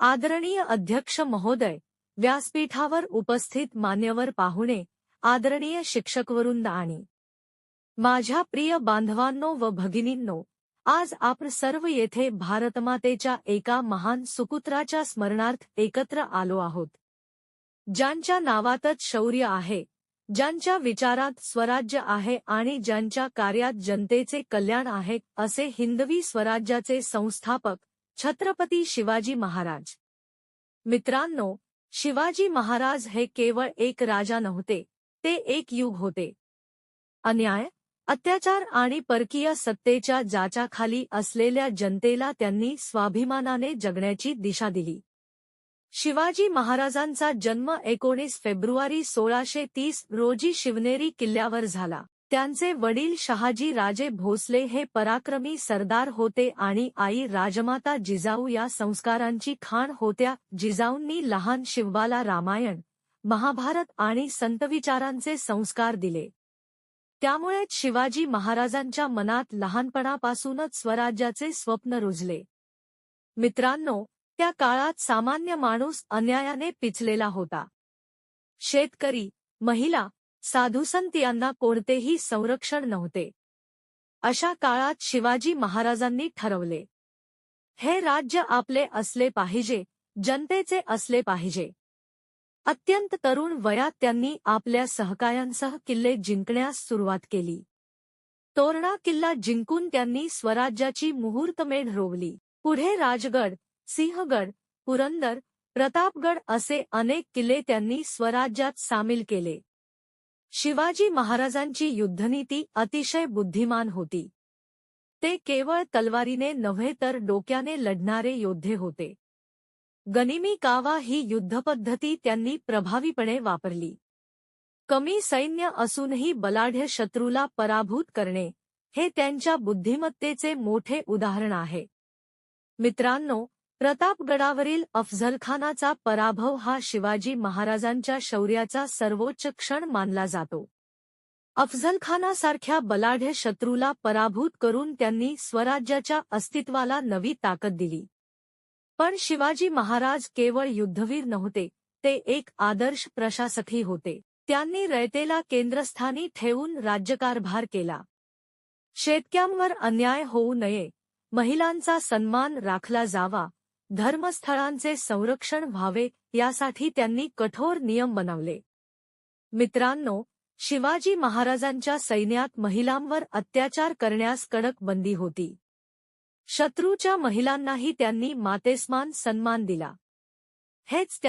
आदरणीय अध्यक्ष महोदय व्यासपीठावर उपस्थित मान्यवर पाहुणे आदरणीय शिक्षकवृंद आणि माझ्या प्रिय बांधवांनो व भगिनींनो आज आपण सर्व येथे भारतमातेच्या एका महान सुपुत्राच्या स्मरणार्थ एकत्र आलो आहोत. ज्यांच्या नावातच शौर्य आहे ज्यांच्या विचारात स्वराज्य आहे आणि ज्यांच्या कार्यात जनतेचे कल्याण आहे असे हिंदवी स्वराज्याचे संस्थापक छत्रपती शिवाजी महाराज. मित्रांनो शिवाजी महाराज हे केवळ एक राजा नव्हते ते एक युग होते. अन्याय अत्याचार आणि परकीय सत्तेच्या जाचाखाली असलेल्या जनतेला त्यांनी स्वाभिमानाने जगण्याची दिशा दिली. शिवाजी महाराजांचा जन्म एकोणीस फेब्रुवारी सोळाशे तीस रोजी शिवनेरी किल्ल्यावर झाला. त्यांचे वडील शहाजी राजे भोसले हे पराक्रमी सरदार होते आणि आई राजमाता जिजाऊ या संस्कारांची खाण होत्या. जिजाऊंनी लहान शिवबाला रामायण महाभारत आणि संतविचारांचे संस्कार दिले. त्यामुळेच शिवाजी महाराजांच्या मनात लहानपणापासूनच स्वराज्याचे स्वप्न रुजले. मित्रांनो त्या काळात सामान्य माणूस अन्यायाने पिचलेला होता. शेतकरी महिला साधुसंत यांना कोणतेही संरक्षण नव्हते. अशा काळात शिवाजी महाराजांनी ठरवले. हे राज्य आपले असले पाहिजे जनतेचे असले पाहिजे. अत्यंत तरुण वयात त्यांनी आपल्या सहकायांसह किल्ले जिंकण्यास सुरुवात केली. तोरणा किल्ला जिंकून त्यांनी स्वराज्याची मुहूर्तमेढ रोवली. पुढे राजगड सिंहगड पुरंदर प्रतापगड असे अनेक किल्ले त्यांनी स्वराज्यात सामील केले. शिवाजी महाराजांची युद्धनीती अतिशय बुद्धिमान होती. ते केवळ तलवारीने नव्हे तर डोक्याने लढणारे योद्धे होते. गनिमी कावा ही युद्धपद्धती त्यांनी प्रभावीपणे वापरली. कमी सैन्य असूनही बलाढ्य शत्रूला पराभूत करणे हे त्यांच्या बुद्धिमत्तेचे मोठे उदाहरण आहे. मित्रांनो प्रतापगडावरील अफझलखानाचा पराभव हा शिवाजी महाराजांच्या शौर्याचा सर्वोच्च क्षण मानला जातो. अफझलखानासारख्या बलाढ्य शत्रूला पराभूत करून त्यांनी स्वराज्याच्या अस्तित्वाला नवी ताकद दिली. पण शिवाजी महाराज केवळ युद्धवीर नव्हते ते एक आदर्श प्रशासकही होते. त्यांनी रयतेला केंद्रस्थानी ठेवून राज्यकारभार केला. शेतक्यांवर अन्याय होऊ नये महिलांचा सन्मान राखला जावा धर्मस्थळांचे संरक्षण व्हावे यासाठी त्यांनी कठोर नियम बनवले. मित्रांनो शिवाजी महाराजांच्या सैन्यात महिलांवर अत्याचार करण्यास कडक बंदी होती. शत्रूच्या महिलांनाही त्यांनी मातेस्मान सन्मान दिला. हेच त्या